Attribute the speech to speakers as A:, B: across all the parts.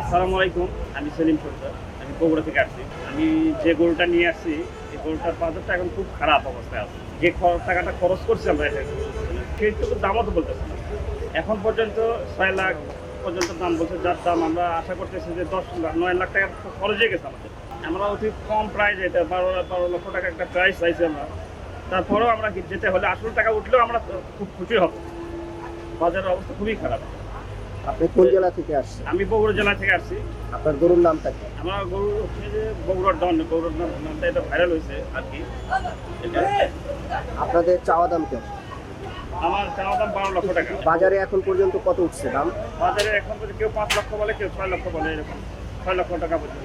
A: আসসালামু আলাইকুম, আমি সেলিম সরকার আমি বগুড়া থেকে আসছি। আমি যে গরুটা নিয়ে আসছি, এই গরুটার বাজারটা এখন খুব খারাপ অবস্থায় আছে। যে টাকাটা খরচ করছি আমরা সেইটুকু দামও তো বলতেছি এখন পর্যন্ত ছয় লাখ পর্যন্ত দাম বলছে, যার দাম আমরা আশা করতেছি যে দশ লাখ নয় লাখ টাকা খরচ হয়ে গেছে আমাদের। আমরা অতি কম প্রাইস এটা, বারো বারো লক্ষ টাকা একটা প্রাইস চাইছি আমরা। তারপরেও আমরা যেতে হলে আসল টাকা উঠলেও আমরা খুব খুশি হব। বাজারের অবস্থা খুবই খারাপ।
B: আপনি কোন জেলা থেকে আসছেন?
A: আমি বগুড়া জেলা থেকে আসছি।
B: আপনার গরুর নামটা কি?
A: আমার গরু হচ্ছে যে বগুড়ার ডন বগুড়ার নাম নামটা এটা ভাইরাল হয়েছে আর কি।
B: আপনাদের চাওয়া দাম কেমন?
A: আমার চাওয়া দাম বারো লক্ষ টাকা।
B: বাজারে এখন পর্যন্ত কত উঠছে দাম?
A: বাজারে এখন পর্যন্ত কেউ পাঁচ লক্ষ বলে কেউ ছয় লক্ষ বলে এরকম ছয় লক্ষ টাকা পর্যন্ত।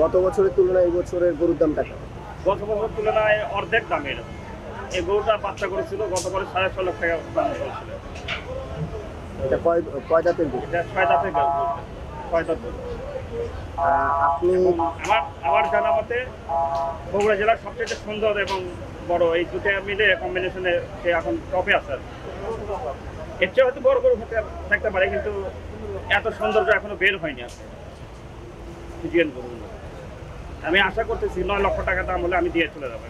B: গত বছরের তুলনায় এই বছরের গরুর দামটা কেমন?
A: গত বছরের তুলনায় অর্ধেক দাম এরকম। এই গরুটা বাচ্চা করেছিল গত বছর সাড়ে ছয় লক্ষ টাকা দাম করেছিল
B: এটা কয় কয় গরু?
A: এটা ছয় দাঁতের গরু। ছয় দাঁত
B: আপনি
A: আমার আমার জানা মতে বগুড়া জেলার সবচেয়ে সুন্দর এবং বড় এই দুটো মিলে কম্বিনেশনে সে এখন টপে আছে। এর চেয়ে হয়তো বড় গরু হতে থাকতে পারে কিন্তু এত সৌন্দর্য এখনও বের হয়নি আর ফিজিয়ান গরু আমি আশা করতেছি নয় লক্ষ টাকা দাম হলে আমি দিয়ে চলে যাব।